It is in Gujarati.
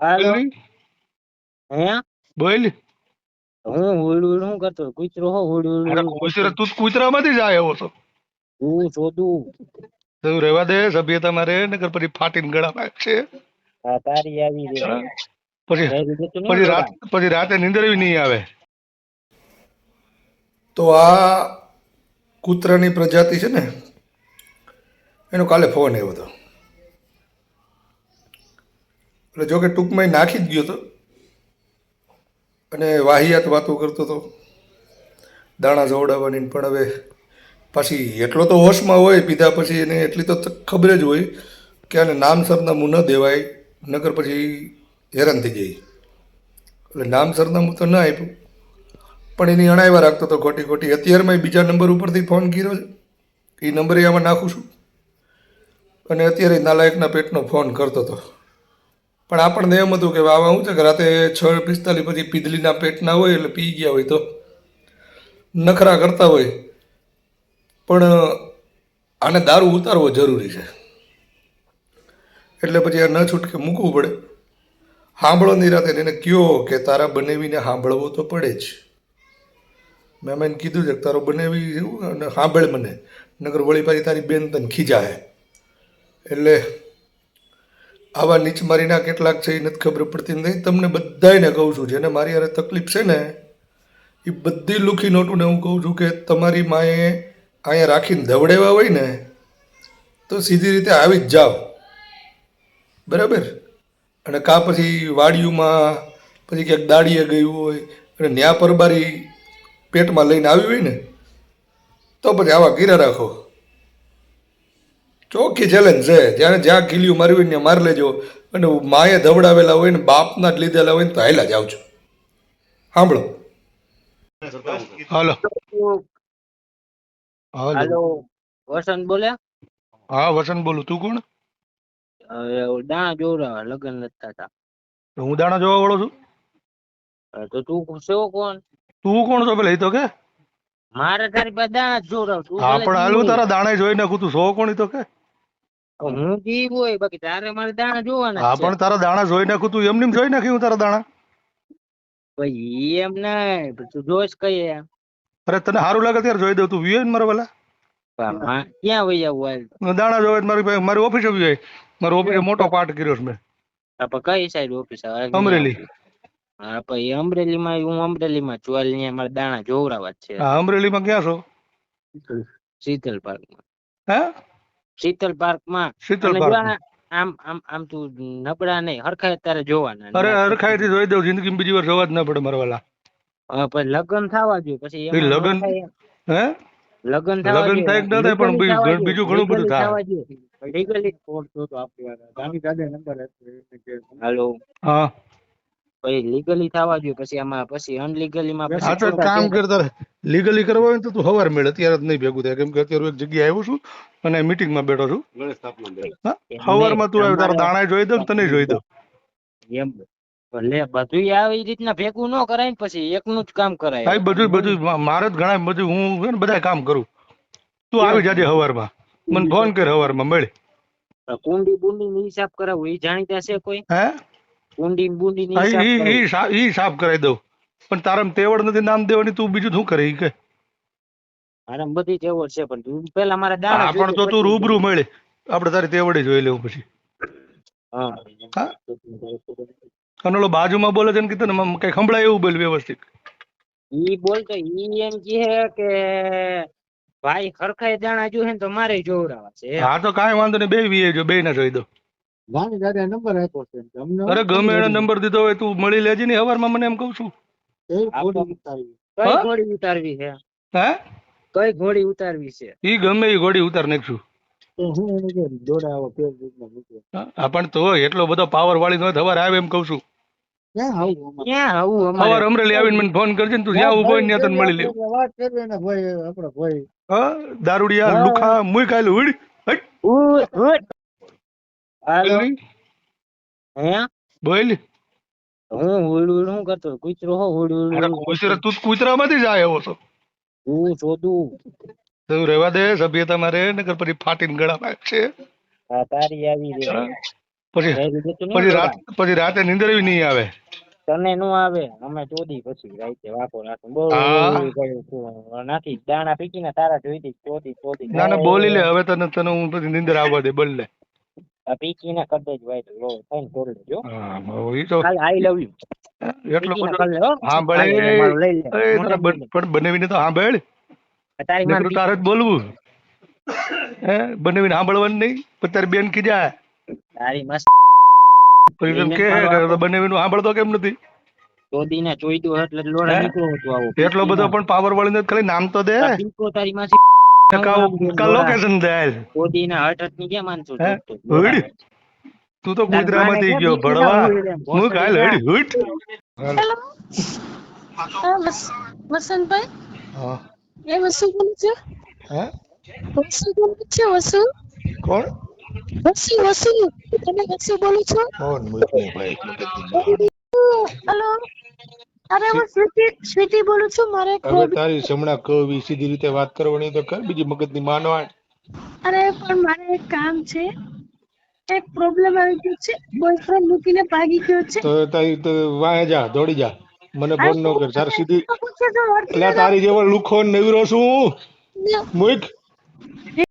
હાલો. હે? બોલ. હું હુડ હુડ હું કરતો? કૂતરો હો હુડ હુડ અરે કુતરા તું કુતરામાંથી જ આવ્યો છો. હું શોધું. તું રહેવા દે સભ્યતા મારે નકર પછી ફાટીને ગળા છે. આ તારી આવી રે પછી પછી રાત પછી રાતે નીંદર નહીં આવે. તો આ કૂતરાની પ્રજાતિ છે ને એનો કાલે ફોન આવ્યો હતો. એટલે જોકે ટૂંકમાં નાખી જ ગયો હતો અને વાહિયાત વાતો કરતો હતો દાણા જોવડાવવાની પણ હવે પાછી એટલો તો હોશમાં હોય પીધા પછી એને એટલી તો ખબર જ હોય કે આને નામ સરનામું ન દેવાય નગર પછી હેરાન થઈ જાય. એટલે નામ સરનામું તો ન આપ્યું. પણ એની અણાવ્યા રાખતો હતો ખોટી ખોટી. અત્યારમાં બીજા નંબર ઉપરથી ફોન કર્યો છે. એ નંબરે આમાં નાખું છું. અને અત્યારે નાલાયકના પેટનો ફોન કરતો હતો પણ આપણને એમ હતું કે આવા શું છે કે રાતે છ પિસ્તાલીસ પછી પીધલીના પેટના હોય એટલે પી ગયા હોય તો. નખરા કરતા હોય. પણ આને દારૂ ઉતારવો જરૂરી છે. એટલે પછી આ ન છૂટકે મૂકવું પડે. સાંભળો નહીં રાતે એને કયો કે તારા બનેવીને સાંભળવો તો પડે જ. મેં મેં કીધું છે કે તારો બનેવી એવું સાંભળ મને. નગર વળી પાછી તારી બેન તને ખીજાય એટલે આવા નીચમારીના કેટલાક છે એ નથી ખબર પડતી. નહીં તમને બધાયને કહું છું, જેને મારી અરે તકલીફ છે ને એ બધી લુખી નોટોને હું કહું છું કે તમારી માએ અહીંયા રાખીને ધવડેવા હોય ને, તો સીધી રીતે આવી જ જાઓ. બરાબર? અને કાં પછી વાડીઓમાં પછી ક્યાંક દાડીએ ગયું હોય, અને ન્યા પરબારી પેટમાં લઈને આવી હોય ને, તો પછી આવા ગીરા રાખો. ચોખ્ખી ચેલેન્જ છે. જ્યારે જ્યાં હોય ને ત્યાં મારી લેજો. અને માએ ધવડાવેલા હોય ને બાપના જ લીધેલા હોય ને તો હાયલા જ આવજો સાંભળો. હાલો. હાલો. હાલો. વસંત બોલે હા વસંત બોલું. તું કોણ? દાણા જોવડાવા લગ્ન નથી થતા હું દાણા જોવા વાળો છું? તો તું સેવો કોણ? તું કોણ છો પેલા? એ તો કે. મારે તારી પાસે દાણા જોવડાવ તું હા પણ હાલું તારા દાણા જોઈ નાખું તું સો કોણ ઈ તો કે. હું જીવ હોય બાકી તારે મારે દાણા જોવાના હા પણ તારા દાણા જોઈ નાખું તું એમ જોઈ નાખી હું તારા દાણા? ભાઈ એમ ના તું જોઈશ કઈ એમ. અરે તને સારું લાગે ત્યારે જોઈ દઉં તું વિયે મારા પેલા ક્યાં વહી આવું હાલ? દાણા જોવે મારી મારી ઓફિસ આવી જાય મારો ઓફિસ મોટો પાઠ કર્યો છે મેં. આપણે કઈ સાઈડ ઓફિસ અમરેલી. હા પછી અમરેલી માં હું અમરેલી માં છું. હાલ અહીંયા મારે દાણા જોવરાવા છે. હા અમરેલીમાં ક્યાં છો? શીતલ પાર્કમાં હે? શીતલ પાર્કમાં શીતલ પાર્ક આમ આમ આમ તું નબળા નહીં હરખાય તારે જોવાના અરે હરખાઈથી જોઈ દઉં જિંદગી બીજી વાર જોવા જ ના પડે મારા પણ લગ્ન થવા જોઈએ પછી એ લગ્ન- થાય. હે? લગ્ન થવા લગ્ન થાય ના થાય પણ બીજું ઘણું- બીજું ઘણું તો આપણી વાત ગામી દાદા નંબર હેલો હા. પછી લીગલી થવા જોઈએ પછી આમાં પછી અનલીગલી માં પછી તો કામ કરતા લીગલી કરવા હોય તો તું હવાર મેળ ત્યારે જ નહીં ભેગું થાય. કેમ કે અત્યારે એક જગ્યાએ આવ્યો છું અને મીટિંગમાં બેઠો છું. હવારમાં તું આવ્યો તારા દાણા જોઈ દઉં તને જોઈ દઉં એમ ભલે બધું આવી રીતના ભેગું ન કરાય ને પછી એકનું જ કામ કરાય. ભાઈ બધું બધું મારે જ ઘણા બધું હું બધા કામ કરું. તું આવી જાજે સવારમાં મને ફોન કર સવારમાં મળે. કુંડી બુંડી ની હિસાબ કરાવું એ જાણીતા છે કોઈ? હે? કુંડી બુંડી ની ઈ સાફ કરાવી દઉં. પણ તારામ તેવડ નથી નામ દેવાની તું બીજું શું કરે કે? મારામાં બધી તેવડ છે પણ તું પેલા મારા દાણા પણ તો તું રૂબરૂ મળે. આપણે તારી તેવડે જોઈ લેવું પછી. હા. હા? અને ઓલો બાજુમાં બોલે છે ને કીધું ને કઈ સંભળાય એવું બોલ વ્યવસ્થિત. ઈ બોલતો ઈ એમ કહે કે ભાઈ હરખાય દાણા જોહે ને તો મારે જોવડાવા છે હા તો કાંઈ વાંધો નહીં બે વીએ જો બે ના જોઈ દો અરે ગમે એને નંબર દીધો હોય તું મળી લેજે ને સવારમાં મને એમ કહું છું. આપો. કઈ ઘોડી ઉતારવી છે? હે? કઈ ઘોડી ઉતારવી છે? ઈ ગમે ઈ ઘોડી ઉતાર નાખશું હા પણ તો એટલો બધો પાવર વાળી નો સવારે આવે એમ કહું છું. ક્યાં આવું સવારે અમારે? અમરેલી આવીને મને ફોન કરજે ને તું જ્યાં ઊભો ને તને મળી લે. હા દારૂડિયા હા. લુખા મુઈ હટ. ઉય, ઉય. હાલો. હે? બોલ હું હુડ હુડ હું કરતો? કૂતરો હો અરે કુતરા તું કુતરામાંથી જ આવ્યો છો. હું શોધું. તું રહેવા દે સભ્યતા મારે નકર પછી ફાટીને ગળા છે. તારી આવી રે પછી પછી રાત પછી રાતે નીંદર બી નહીં આવે. તને નું આવે. અમે ચોદી પછી રાતે વાપો નાખું. બહુ. નાખી દાણા પીકીને તારા જોઈતી ચોદી ચોદી ના ના બોલી લે હવે તને તને હું પછી નીંદર આવવા દે બોલ લે. આ પીકીને કરી દેજો ભાઈ તો લો થઈને કરી લેજો. હા હવે તો કાલ આઈ લવ યુ એટલો બધો હો. હા એ તારા બન- પણ બનાવીને તો સાંભળ. તારી માં તારે જ બોલવું. હે બનાવીને સાંભળવાનું નહીં તારી બેન ખીજાય તારી મસ્ત પછી તને કે બનાવીને સાંભળતો કેમ નથી? ચોદી ને ચોઈતું એટલે લોડા નીકળો હતું આવું. એટલો બધો પણ પાવર વાળી નથી ખાલી નામ તો દે. તારી માં કા લોકેશન દે ચોદી હટ હટની કેમ માનશું હે? જોતું? ઉડી. તું તો તાર ગુજરાતમાંથી માને ગયો ભણવા? હું કાલ હડ હુટ વસંતભાઈ? હા. એ વસુ બોલું છે? હે? વસુ બોલું છે વસુ કોણ? વસુ વસુ તમે વસુ બોલું છો? કોણ? ભાઈ હેલો. અરે હું સ્વીટી સ્વીટી બોલું છું મારે હવે તારી હમણાં કવિ સીધી રીતે વાત કરવાની તો કર બીજી મગજની માનવાણ અરે પણ મારે એક કામ છે. એક પ્રોબ્લેમ આવી ગયો છે. બોયફ્રેન્ડ મૂકીને ભાગી ગયો છે. તો તારી તો વાય જા દોડી જા. મને ફોન ન કર. તાર સીધી એટલે તારી જેવો લુખો નવરો છું. મુક.